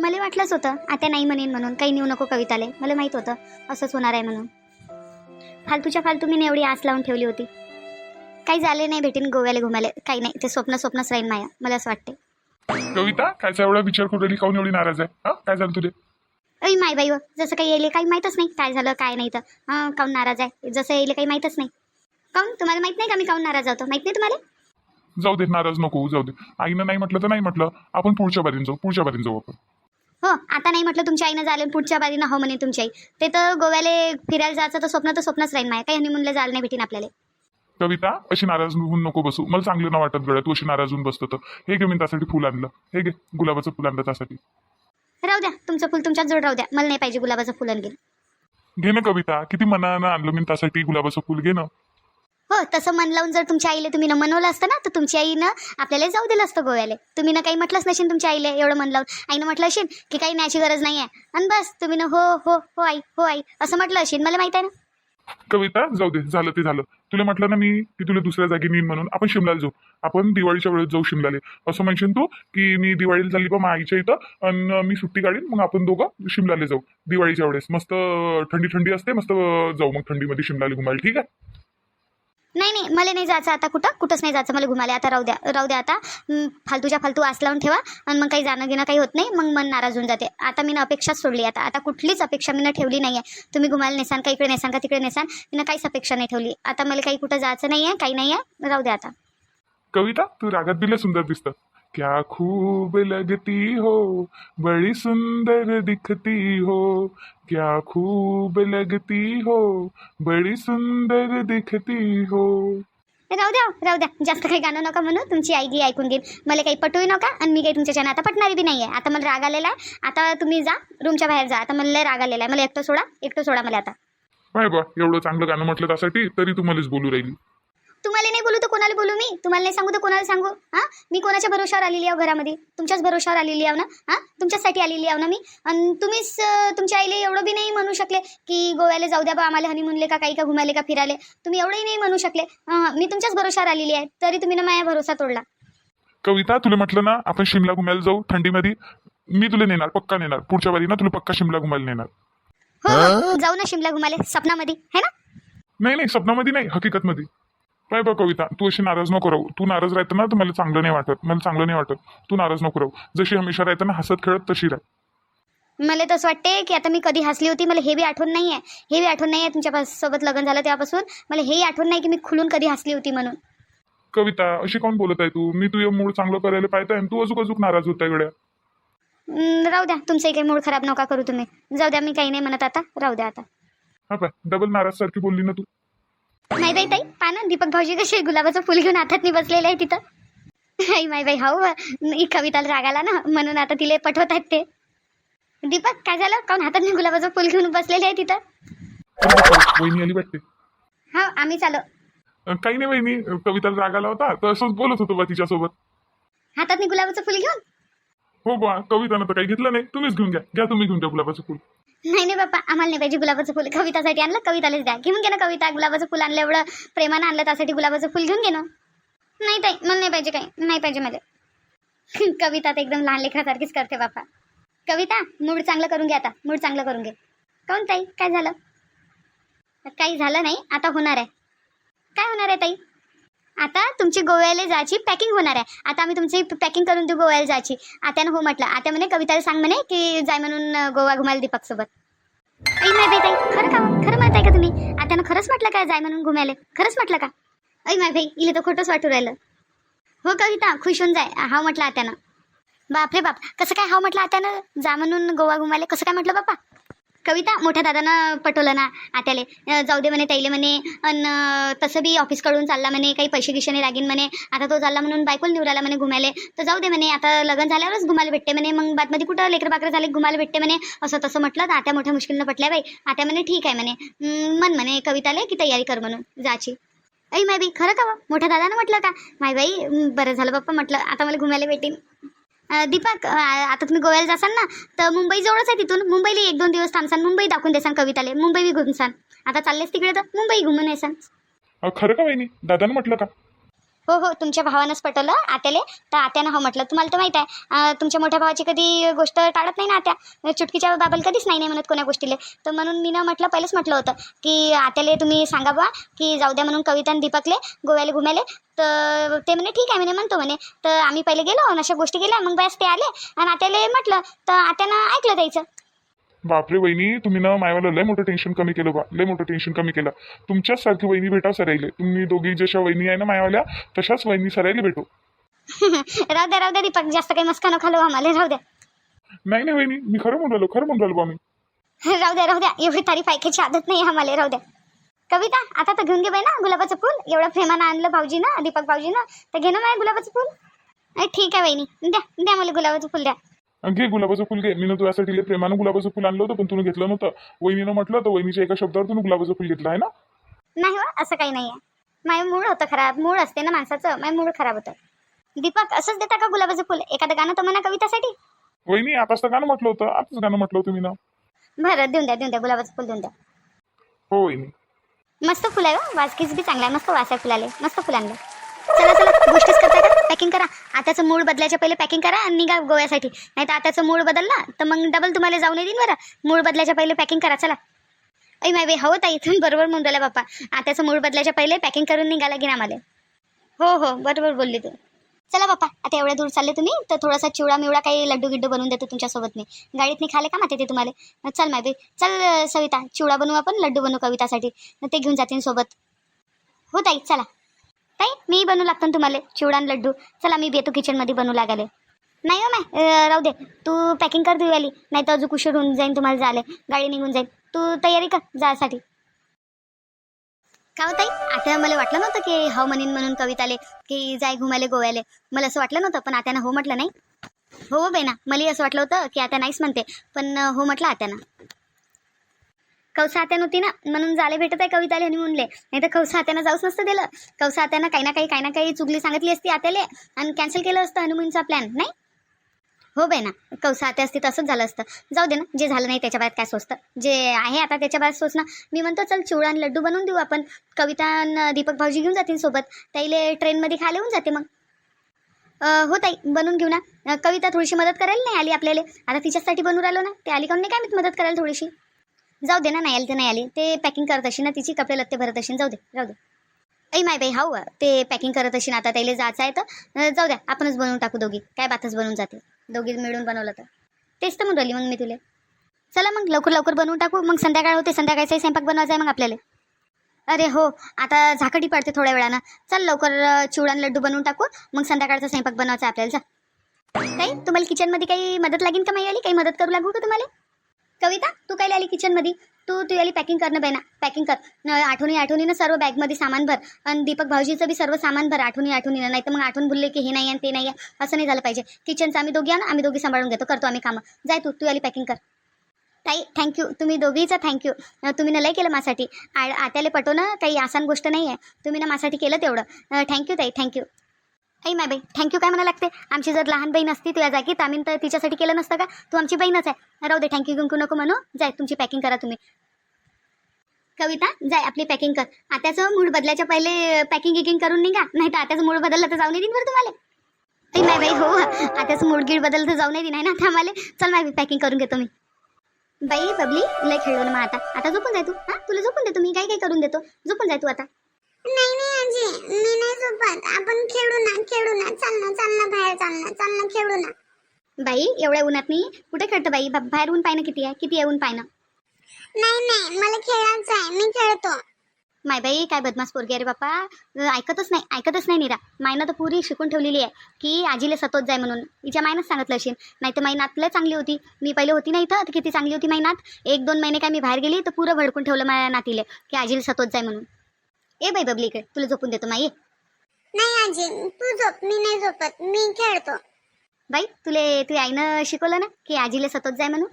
मला वाटलंच होतं आता नाही म्हणेन म्हणून काही नेऊ नको कविताले. मला माहीत होतं असंच होणार आहे म्हणून. फालतूच्या फालतू मी एवढी आस लावून ठेवली होती. काही झाले नाही भेटीन गोव्याला घुमाले काही नाही ते स्वप्न स्वप्नच राहीन माया मला असं वाटते कविता कायचा एवढा विचार करू राहिली काऊन एवढी नाराज आहे? हा काय झालं तुझे? ऐ माय बाई व, जसं काही येईल काही माहीतच नाही काय झालं काय नाही तर. हां काऊन नाराज आहे? जसं येईल काही माहीतच नाही. काऊन? तुम्हाला माहीत नाही का मी काऊन नाराज होतो? माहीत नाही तुम्हाला? जाऊ दे नाराज नको जाऊ दे. आईनं नाही म्हटलं तर नाही म्हटलं. आपण पुढच्या बारीन जाऊ पुढच्या बारीन जाऊ आपण. हो आता नाही म्हटलं तुमच्या आईनं झालं पुढच्या बारीनं हो म्हणे तुमची आई. ते तर गोव्याला फिरायला जायचं तर स्वप्न तर स्वप्नच राहीन माया. काही हनीमूनला जायला नाही भेटीन आपल्याला. कविता अशी नाराज होऊन नको बसू. मला चांगलं ना वाटत गड्या तू अशी नाराज होऊन बसतो तर हे घे मी त्यासाठी फुल आणलं. हे घे गुलाबाचं फुल आणलं त्यासाठी. राहू द्या तुमचं फुल तुमच्याच जोड राहू द्या. मला नाही पाहिजे गुलाबाचं फुल आणखी घे ना कविता किती मनानं आणलं मी त्यासाठी गुलाबाचं फुल. घे ना. हो तसं मन लावून जर तुमच्या आईला तुम्ही न मनवलं असतं ना तर तुमच्या आईनं आपल्याला जाऊ दिलं असतं गोव्याला. तुम्ही ना काही म्हटलंच नसेल तुमच्या आईला एवढं मन लावून. आईनं म्हटलं असेल की काही न्यायची गरज नाही आहे आणि बस तुम्ही ना हो हो हो आई हो आई असं म्हटलं असेल मला माहीत आहे ना? कविता जाऊ दे झालं ते झालं. तुला म्हटलं ना मी की तुला दुसऱ्या जागी नेईन म्हणून. आपण शिमला जाऊ. आपण दिवाळीच्या वेळेस जाऊ शिमलाले. असं म्हणशील तू की मी दिवाळीला झाली बा आईच्या इथं आणि मी सुट्टी काढीन मग आपण दोघं शिमलाले जाऊ. दिवाळीच्या वेळेस. मस्त थंडी थंडी असते मस्त जाऊ मग थंडीमध्ये शिमलाले घुमायला. ठीक आहे? नाही नाही मला नाही जायचं आता कुठं. कुठंच नाही जायचं मला घुमाले आता राहू द्या राहू द्या आता. फालतूच्या फालतू आस लावून ठेवा. आणि मग काही जाणं घेणं काही होत नाही. मग मन नाराज होऊन जाते. आता मी अपेक्षा अपेक्षाच सोडली आता. आता कुठलीच अपेक्षा मी ठेवली नाही आहे तुम्ही घुमायला नेसान का इकडे नेसान का तिकडे नेसान मी काहीच अपेक्षा नाही ठेवली. आता मला काही कुठं जायचं नाही आहे काही नाही आहे राहू द्या आता. कविता तू रागात दिलं सुंदर दिसतं. क्या खूब लगती हो बड़ी सुंदर दिखती हो। क्या खूब लगती हो बड़ी सुंदर दिखती हो। राहू द्या राहू द्या जास्त काही गाणं नका म्हणू तुमची आई गी ऐकून घेईल. मला काही पटवू नका आणि मी काही तुमच्याच्यानं आता पटणारी बी नाही आहे आता मला राग आलेला आहे. आता तुम्ही जा रूमच्या बाहेर जा. आता मला लय राग आलेला आहे. मला एकटं सोडा एकटं सोडा मला आता. बाय बा एवढं चांगलं गाणं म्हटलं त्यासाठी तरी तू मलाच बोलू राहिली. तुम्हाला नाही बोलू कोणाला बोलू मी? तुम्हाला नाही सांगू तर कोणाला सांगू? हां? मी कोणाच्या भरोशावर आलेली आहो घरामध्ये? तुमच्याच भरोशावर आलेली आहो ना? हां? तुमच्याचसाठी आलेली आहो ना मी? आणि तुम्हीच तुमच्या आईला एवढं बी नाही म्हणू शकले की गोव्याला जाऊ द्या बा आम्हाला हनीमूनले का काही का घुमाले का फिराले तुम्ही एवढंही नाही म्हणू शकले. मी तुमच्याच भरोशावर आलेली आहे. तरी तुम्ही ना माझ्या भरोसा तोडला. कविता तुला म्हटलं ना आपण शिमला घुमायला जाऊ थंडीमध्ये? मी तुला नेणार पक्का नेणार. पुढच्या वारी ना तुला पक्का शिमला घुमायला नेणार. हो हो. जाऊ ना शिमला घुमाले सपनामध्ये. है ना? नाही नाही स्वप्नामध्ये नाही हकीकतमध्ये. काय बा कविता तू अशी नाराज नको राहू. तू नाराज राहतं ना तर मला चांगलं नाही वाटत. मला चांगलं नाही वाटत. तू नाराज नको राहू. जशी हमेशा राहतं ना हसत खेळत तशी राह. मला तसं वाटते की आता मी कधी हसली होती मला हे बी आठवण नाही आहे हे बी आठवण नाही आहे तुमच्यासोबत लग्न झालं तेव्हापासून. मला हेही आठवण नाही की मी खुलून कधी हसली होती म्हणून. कविता अशी कोण बोलत आहे तू? मी तुझं मूड चांगलं करायला पाहिजे आणि तू अजूक अजूक नाराज होत आहे राहू द्या. तुमचंही काही मूड खराब नका करू तुम्ही. जाऊ द्या मी काही नाही म्हणत आता. राहू द्या आता. हा डबल नाराज सारखी बोलली ना तू. नाही बाई ताई पाना दीपक भाऊजी कसे गुलाबाचं फुल घेऊन हातात बसलेले आहे तिथं. आई माय बाई हाऊ ही कविताला राग आला ना म्हणून आता तिला पठवत आहेत ते. दीपक काय झालं? काऊन हातात गुलाबाचं फुल घेऊन बसलेले आहे तिथं? अरे बापरे, वहिनी आली वाटते. हा आम्ही चालो. काही नाही वहिनी कविताला राग आला होता तर असंच बोलत होतो बा तिच्यासोबत. हातात गुलाबाचं फुल घेऊन? हो बा कवितानं तर काही घेतलं नाही. तुम्हीच घेऊन घ्या. घ्या तुम्ही घेऊन घ्या गुलाबाचं फुल. नाही नाही बाप्पा आम्हाला नाही पाहिजे गुलाबाचं फुल. कवितासाठी आणलं कवितालाच द्या. घेऊन घे ना कविता गुलाबाचं फुल आणलं एवढं प्रेमानं आणलं त्यासाठी गुलाबाचं फुल घेऊन घे ना. नाही ताई मला नाही पाहिजे काही. नाही पाहिजे मला. कविता तर एकदम लहान लेकरासारखीच करते बाप्पा. कविता मूड चांगलं करून घे आता. मूड चांगलं करून घे. काऊन ताई? काय झालं? काही झालं नाही. आता होणार आहे. काय होणार आहे ताई? आता तुमची गोव्याला जायची पॅकिंग होणार आहे. आता आम्ही तुमची पॅकिंग करून देऊ गोव्याला जायची. आत्यानं हो म्हटलं. आता म्हणे कविताला सांग म्हणे की जाय म्हणून गोवा घुमायला दीपक सोबत. ऐ माय बाई ताई खरं का हो? खरं म्हणत म्हणताय का तुम्ही? आत्यानं खरंच म्हटलं का जाय म्हणून घुमायला? खरंच म्हटलं का? ऐ माय भाई इले तर खोटंच वाटू राहिलं. हो कविता खुश होऊन जाय. हाव म्हटलं आत्यानं. बापरे बाप कसं काय हाव म्हटलं आत्यानं? जा म्हणून गोवा घुमायला. कसं काय म्हटलं बाप्पा? कविता मोठ्या दादानं पटवलं ना आत्याले. जाऊ दे म्हणे ताईले म्हणे अन तसं बी ऑफिसकडून चालला म्हणे काही पैसे गिशाने लागेन म्हणे. आता तो चालला म्हणून बायकोला निवडाला म्हणे घुमायले. तर जाऊ दे म्हणे आता लग्न झाल्यावरच घुमायला भेटते म्हणे. मग बादमध्ये कुठं लेकर बाकर झाले घुमायला भेटते म्हणे. असं तसं म्हटलं तर आत्या मोठ्या मुश्किलनं पटल्या बाई. आत्या म्हणे ठीक आहे म्हणे. मन म्हणे कविताले की तयारी कर म्हणून. जायची ऐ माय बाई खरं का हो? मोठ्या दादानं म्हटलं का? माय बाई बरं झालं बाप्पा म्हटलं. आता मला घुमायला भेटेन. दीपक आता तुम्ही गोव्याला जासाल ना तर मुंबई जवळच आहे तिथून. मुंबईला एक दोन दिवस थांबसान. मुंबई दाखवून देसान कविताले. मुंबई बी घुमसान. आता चाललेस तिकडे तर मुंबई घुमून येसान खरं का वहिनी? दादानं म्हटलं का? हो हो तुमच्या भावानंच पटवलं आत्याले. तर आत्यानं हो म्हटलं. तुम्हाला तर माहीत आहे तुमच्या मोठ्या भावाची कधी गोष्ट टाळत नाही ना आत्या? चुटकीच्या बाबल कधीच नाही नाही म्हणत कोण्या गोष्टीले. तर म्हणून मी ना म्हटलं पहिलेच म्हटलं होतं की आत्याले तुम्ही सांगा बा की जाऊ द्या म्हणून कविता आणि दीपकले गोव्याला घुमायले. तर ते म्हणे ठीक आहे म्हणे म्हणतो म्हणे. तर आम्ही पहिले गेलो आणि अशा गोष्टी केल्या. मग बस ते आले आणि आत्याले म्हटलं. तर आत्यानं ऐकलं द्यायचं बापरे वहिनी तुम्ही ना मायवाला लय मोठं टेन्शन कमी केलं बा. लय मोठं टेन्शन कमी केलं. तुमच्याच सारखी वहिनी भेटा सरायले. तुम्ही दोघी जशा वहिनी आहे ना मायवाल्या तशाच वहिनी सरायला भेटो. राहू द्या राहू द्या दीपक. जास्त काही मस्का न खालो आम्हाला. राहू द्या नाही नाही वहिनी मी खरं म्हणून राहिलो खरं म्हणून राहिलो बा मी राहू द्या राहू द्या एवढी तारीफ ऐकायची आदत नाही आम्हाला. राहू द्या कविता आता तर घेऊन घे बाई ना गुलाबाचं फुल. एवढं प्रेमानं आणलं भाऊजी ना दीपक भाऊजी ना तर घे ना माझ्या गुलाबाचं फुल. ठीक आहे वहिनी. द्या द्या मला गुलाबाचं फुल द्या. घे गुलाबाचं फुल घे. मी तुझ्यासाठी लय प्रेमानं गुलाबाचं फुल आणलं होतं पण तुम्ही घेतलं नव्हतं. वहिनीनं म्हटलं तर वहिनीच्या एका शब्दावर तुम्ही गुलाबाचं फुल घेतलं आहे ना? नाही हो असं काही नाही आहे माझं मूळ होतं खराब. मूळ असते ना माणसाचं. माझं मूळ खराब होतं. दीपक असंच देता का गुलाबाचं फुल? एखादं गाणं तर म्हणा कवितासाठी. वहिनी आताच तर गाणं म्हटलं होतं. आताच गाणं म्हटलं होतं मी ना बरं देऊन द्या देऊन द्या गुलाबाचं फुल देऊन द्या. हो वहिनी. मस्त फुल आहे हो. वाजकीच बी चांगला आहे. मस्त वास आहे फुलाले. मस्त फुल आणलं. चला चला गोष्टीच करता का पॅकिंग करा आताचं मूड बदलायच्या पहिले पॅकिंग करा आणि निघा गोव्यासाठी. नाही तर आताचं मूड बदलला तर मग डबल तुम्हाला जाऊन येईन बरं. मूड बदलायच्या पहिले पॅकिंग करा चला. ऐ माय बाई हो ताई इथून बरोबर म्हणून राहिला बाप्पा. आताचं मूड बदलायच्या पहिले पॅकिंग करून निघाला की आम्हाला. हो हो बरोबर बोलली तू. चला बाप्पा आता एवढ्या दूर चालले तुम्ही तर थोडासा चिवडा मिवडा काही लड्डू गिड्डू बनवून देतो तुमच्यासोबत मी. गाडीत खाले का माते ते तुम्हाला? चल माय चल सविता चिवडा बनवू आपण लड्डू बनवू कवितासाठी. ते घेऊन जातील सोबत. हो ताई चला. ताई मी बनवू लागतो ना तुम्हाला. चिवडा आणि लड्डू. चला मी येतो किचनमध्ये बनवू लागाले नाही हो माय राहू दे. तू पॅकिंग कर देऊ आली नाही तर अजून उशीर होऊन जाईन तुम्हाला जाले गाडी निघून जाईल तू तयारी कर जायसाठी. का हो ताई? आता मला वाटलं नव्हतं की हो म्हणीन म्हणून कविताले की जाय घुमाले गोव्याले. मला असं वाटलं नव्हतं पण आत्यानं हो म्हटलं नाही. हो बेना मला मलाही असं वाटलं होतं की आता नाहीच म्हणते पण हो म्हटलं आत्यानं. कौसा होती ना म्हणून जाले भेटत आहे कविताले हनीमूनले नाही तर कौसा हात्यानं जाऊच नसतं दिलं. कौसा आत्यानं काही ना काही काही ना काही चुगली सांगितली असती आत्याले आणि कॅन्सल केलं असतं हनुमूनचा प्लॅन नाही? हो बाई ना कौसा आत्या असती तसंच झालं असतं. जाऊ दे ना जे झालं नाही त्याच्या बाहेर काय सोचतं जे आहे आता त्याच्या बाहेर सोचणं मी म्हणतो चल चिवडा आणि लड्डू बनवून देऊ आपण. कविता आणि दीपक भाऊजी घेऊन जातील सोबत. त्याईले ट्रेनमध्ये खायला येऊन जाते मग. हो ताई बनवून घेऊ ना. कविता थोडीशी मदत करायला नाही आली आपल्याला. आता तिच्यासाठी बनवून राहिलो ना. ते आली काऊन नाही काय मी मदत करायला थोडीशी? जाऊ दे ना नाही आली ते नाही आली. ते पॅकिंग करत अशी ना तिची कपडे लत्ते भरत असेल जाऊ दे जाऊ दे. ऐ माय बाई हाऊ. ते पॅकिंग करत असेल आता त्याला जायचं आहे तर जाऊ द्या आपणच बनवून टाकू दोघी. काय बातच बनवून जाते. दोघी मिळून बनवलं तर. तेच तर म्हणून राहिली मग मी तुले. चला मग लवकर लवकर बनवून टाकू. मग संध्याकाळ होते संध्याकाळचाही स्वयंपाक बनवायचा आहे मग आपल्याला. अरे हो आता झाकडी पडते थोड्या वेळानं. चल लवकर अं, चिवडा लड्डू बनवून टाकू. मग संध्याकाळचा स्वयंपाक बनवायचा आपल्याला. चल काही तुम्हाला किचनमध्ये काही मदत लागेल का माहिती आली काही मदत करू लागू का तुम्हाला? कविता तू काय आली किचनमध्ये तू तू आली पॅकिंग करणं ना ना. पॅकिंग कर. न, आठवणी आठवणीनं सर्व बॅगमध्ये सामान भर. आणि दीपक भाऊजीचं बी सर्व सामान भर आठवणी आठवणीनं. नाही तर मग आठवण भुलले की हे नाही आणि ते नाही आहे असं नाही झालं पाहिजे. किचनचं आम्ही दोघी आणू आम्ही दोघी सांभाळून घेतो. करतो आम्ही कामं. जाय तू तू आली पॅकिंग कर. ताई थँक्यू तुम्ही दोघीचा थँक्यू तुम्ही ना लय केलं माझ्यासाठी. आ आत्याला पटवणं काही आसान गोष्ट नाही आहे तुम्ही ना माझ्यासाठी केलं तेवढं. थँक्यू ताई थँक्यू ऐ माय बाई थँक्यू काय म्हणा लागते? आमची जर लहान बहीण असती तुझ्या जागी तर आम्ही तर तिच्यासाठी केलं नसतं का? तू आमची बहीणच आहे. राहू दे थँक्यू गुंकू नको म्हणू. जाय तुमची पॅकिंग करा तुम्ही. कविता जाय आपली पॅकिंग कर. आत्याचं मूड बदलायच्या पहिले पॅकिंग गिकिंग करून निघा. नाही तर आत्याचं मूड बदललं तर जाऊनही देईन बरं तुम्हाला. ऐ माय बाई हो. आत्याचं मूड गीड बदललं तर जाऊन येईन आहे ना आता आम्हाला चल माय पॅकिंग करून घेतो मी. बाई बबली लय खेळलो ना मग आता. आता झोपून जाय तू. हा तुला झोपून देतो मी. काही काही करून देतो. झोपून जाय तू आता. नाही नाही आजी मी नाही झोपत. आपण खेळू ना खेळू ना. चाल ना चाल ना बाहेर चाल ना चाल ना खेळू ना. बाई एवढ्या उन्हात मी कुठे खेळतो बाई? बा- बाहेर ऊन पाहिनं किती आहे? किती आहे ऊन पाहिनं नाही नाही मला खेळायचं आहे. मी खेळतो. माय बाई काय बदमास पोरगी अरे बापा ऐकतच नाही ऐकतच नाही निरा मायनं तर पुरी शिकून ठेवलेली आहे की आजीले सतोच जाय म्हणून. तिच्या मायनंच सांगितलं असेल. नाही तर नात लय चांगली होती. मी पहिले होती नाही इथं तर किती चांगली होती नात. एक दोन महिने काय मी बाहेर गेली तर पुरं भडकून ठेवलं माझ्या नातीले की आजीला सतोच जाय म्हणून. ए बाई बबली इकडे तुला झोपून देतो माई. नाही आजी तू झोप मी नाही झोपत मी खेळतो. बाई तुले तू आईनं शिकवलं ना की आजीले सतोच जाय म्हणून?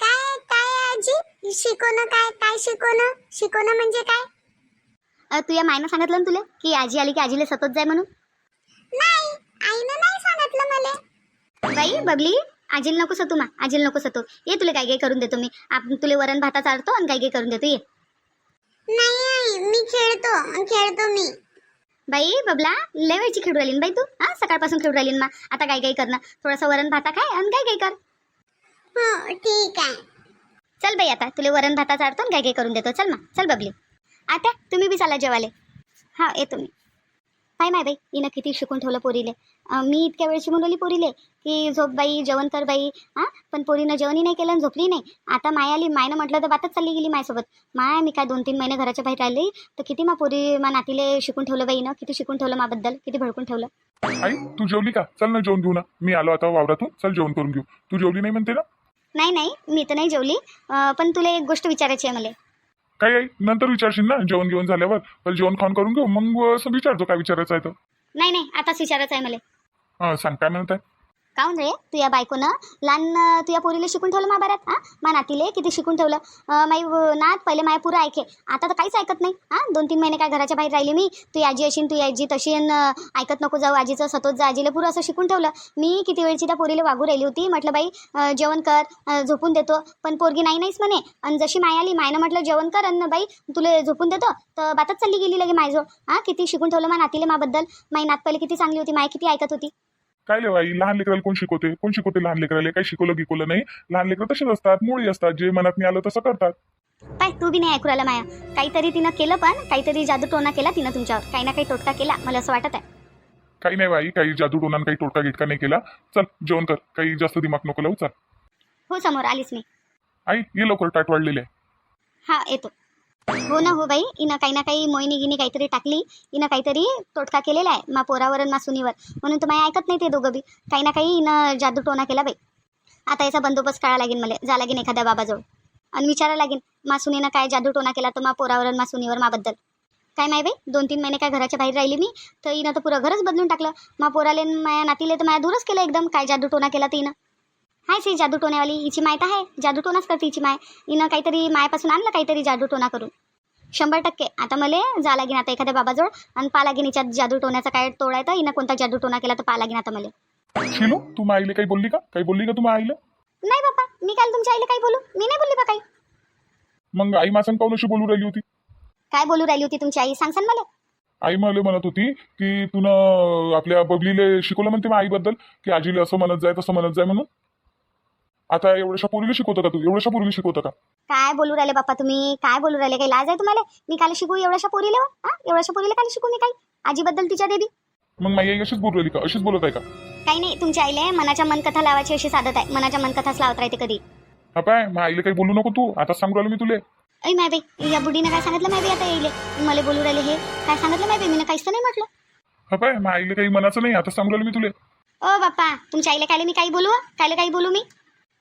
काय काय आजी? शिकवणं काय काय शिकवणं? शिकवणं म्हणजे काय? अं, तू या मायनं सांगितलं ना तुला की आजी आली की आजीले सतोच जाय म्हणून? नाही आईनं नाही सांगितलं मला. बाई बबली आजीला नको सतू मा आजीला नको सतू. ये तुला काय काय करून देतो मी. आपण तुला वरण भाता चालतो आणि काय काय करून देतो ये. नाही आई मी खेळतो खेळतो मी. बाई बबला लय वेळची खेळू राहिली ना बाई तू? हा सकाळपासून खेळू राहिली ना मा? आता गाई गाई करणं थोडंसं वरण भाता खाय आणि गाई गाई कर. हो ठीक आहे. चल बाई आता तुला वरण भाता चाडतो आणि गाई गाई करून देतो. चल मा चल बबली. आता तुम्ही बी चाला जेवाले हा येतो मी. काय माय बाई हिनं किती शिकून ठेवलं पोरीले. मी इतक्या वेळ शिकून राहिली पोरीले की झोप बाई जेवण कर बाई हां? पण पोरीनं जेवणही नाही केलं झोपली नाही. आता माय आली मायनं म्हटलं तर बातच चालली गेली माझ्यासोबत माय मी काय दोन तीन महिने घराच्या बाहेर राहिली तर किती मा पोरी मा नातीले शिकून ठेवलं बाईनं किती शिकून ठेवलं माबद्दल? किती भडकून ठेवलं? आई तू जेवली का? चल ना जेवण घेऊ ना. मी आलो आता वावरातून. चल जेवण करून घेऊ. तू जेवली नाही म्हणते ना? नाही नाही मी तर नाही जेवली. अं, पण तुला एक गोष्ट विचारायची आहे मला. काय आई? नंतर विचारशील ना? जेवण घेऊन झाल्यावर. पहिले जेवण खाऊन करून घेऊ. मग असं विचारतो काय विचारायचं आहे तर नाही नाही आताच विचारायचं आहे मला. हा सांग काय म्हणत आहे? काऊन रे? तुझ्या बायकोनं लहान तुझ्या पोरीला शिकून ठेवलं महाभारत? हां? मा नातीले किती शिकून ठेवलं? माई नात पहिले माया पुरं ऐके. आता तर काहीच ऐकत नाही. हा? दोन तीन महिने काय घराच्या बाहेर राहिली मी. तू आजी अशीन तू आजी तशी ऐकत नको जाऊ. आजीचं सतोच जा आजीला पुरं असं शिकून ठेवलं. मी किती वेळची त्या पोरीला वागू राहिली होती. म्हटलं बाई जेवण कर. झोपून देतो. पण पोरगी नाही नाहीच म्हणे. आणि जशी माय आली मायनं म्हटलं जेवण कर अन्न बाई तुला झोपून देतो. तर बातच चालली गेली लगे मायजो हां? किती शिकून ठेवलं मा नातीले माबद्दल? माई नात पहिले किती चांगली होती माय किती ऐकत होती? काय लेवा आई लहान लेकराला कोण शिकवते? कोण शिकवते लहान लेकराला? काही शिकवलं गिकवलं नाही. लहान लेकरं तसेच असतात मुळी असतात जे मनात नाही आलं तसं करतात. पाय तू बी नाही ऐकू राहिला माया. काहीतरी तिनं केलं पण काहीतरी जादू टोना केला तिनं तुमच्यावर. काही ना काही टोटका केला मला असं वाटत आहे. काही नाही बाई काही जादू टोनान काही टोटका गिटका नाही केला. चल जेवण कर. काही जास्त दिमाग नको लावू चल. हो समोर आलीच मी. आई ये लवकर टाट वाढलेले आहे. हा येतो. हो ना हो बाई. इनं काही ना काही मोहिनी गिनी काहीतरी टाकली. इन काहीतरी तोटका केलेला आहे मा पोरावर मा सुनीवर. म्हणून तर माय ऐकत नाही ते दोघं बी. काही ना काही इन जादू टोना केला बाई. आता याचा बंदोबस्त काढा लागेल मला. जा लागेल एखाद्या बाबाजवळ. आणि विचारा लागेल मा सुनीनं काय जादू टोना केला तर मा पोरावर मा सुनीवर माबद्दल काय माय बाई? दोन तीन महिने काय घराच्या बाहेर राहिली मी तर इनं तर पुरं घरच बदलून टाकलं. मा पोराले माया नातीले तर माया दूरच केलं एकदम काय जादू टोना केला तर इनं. हाय सी जादू टोण्यावाली हिची माहीत आहे जादू टोनाच करते हिची माय. इनं काहीतरी मायापासून आणलं काहीतरी जादू टोना करून. शंभर टक्के. आता मला जा लागेन आता एखाद्या बाबाजवळ आणि पा लागेन हिच्यात जादू टोण्याचा काय तोड आहे तर हिनं कोणता जादू टोना केला तर पा लागेन आता मला. शिलू तू मग आईले काही बोलली का? काही बोलली का तू मग आईला? नाही बाप्पा मी काल तुमच्या आईला काही बोलू? मी नाही बोलली बा काही. मग आई माझं काऊन अशी बोलू राहिली होती? काय बोलू राहिली होती तुमची आई? सांगसान मला. आई मला म्हणत होती की तुनं आपल्या बबलीले शिकवलं म्हणते मग आईबद्दल की आजीला असं म्हणत जाय तसं म्हणत जाय म्हणून? आता एवढ्याशा पोरीला शिकवतं का तू? एवढ्याशा पोरीला शिकवतं का? काय बोलू राहिले बाप्पा तुम्ही? काय बोलू राहिले? काही लाज आहे तुम्हाला? मी काल शिकू एवढ्याशा पोरीला हा? एवढ्याशा पोरीला काल शिकू मी काही? आजीबद्दल तिच्या देवी? मग माझी आई अशीच बोलू राहिली का? अशीच बोलत आहे का? काही नाही तुमच्या आईला मनाच्या मनकथा लावायची अशी साधत आहे. मनाच्या मनकथाच लावत राहते कधी. हा पाय मग आईला काही बोलू नको तू. आता सांगू राहिलो मी तुले. ऐ माय बाई या बुढीनं काय सांगितलं माय बाई आता येईल मला बोलू राहिले हे. काय सांगितलं माय बाई? मी काहीच तर नाही म्हटलं. हा पाय मग आईला काही मनाचं नाही. आता सांगू राहिलो मी तुले. ओ बाप्पा तुमच्या आईला कायले मी काही बोलू हं? कायले काही बोलू मी?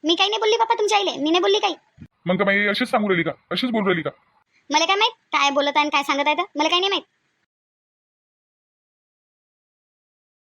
मी काही नाही बोलली बाप्पा तुमच्या आईले. मी नाही बोलली काही. मग का आई अशीच सांगू राहिली का? अशीच बोलू राहिली का? मला काय माहीत? काय बोलत आहे आणि काय सांगत आहे तर? मला काही नाही माहीत.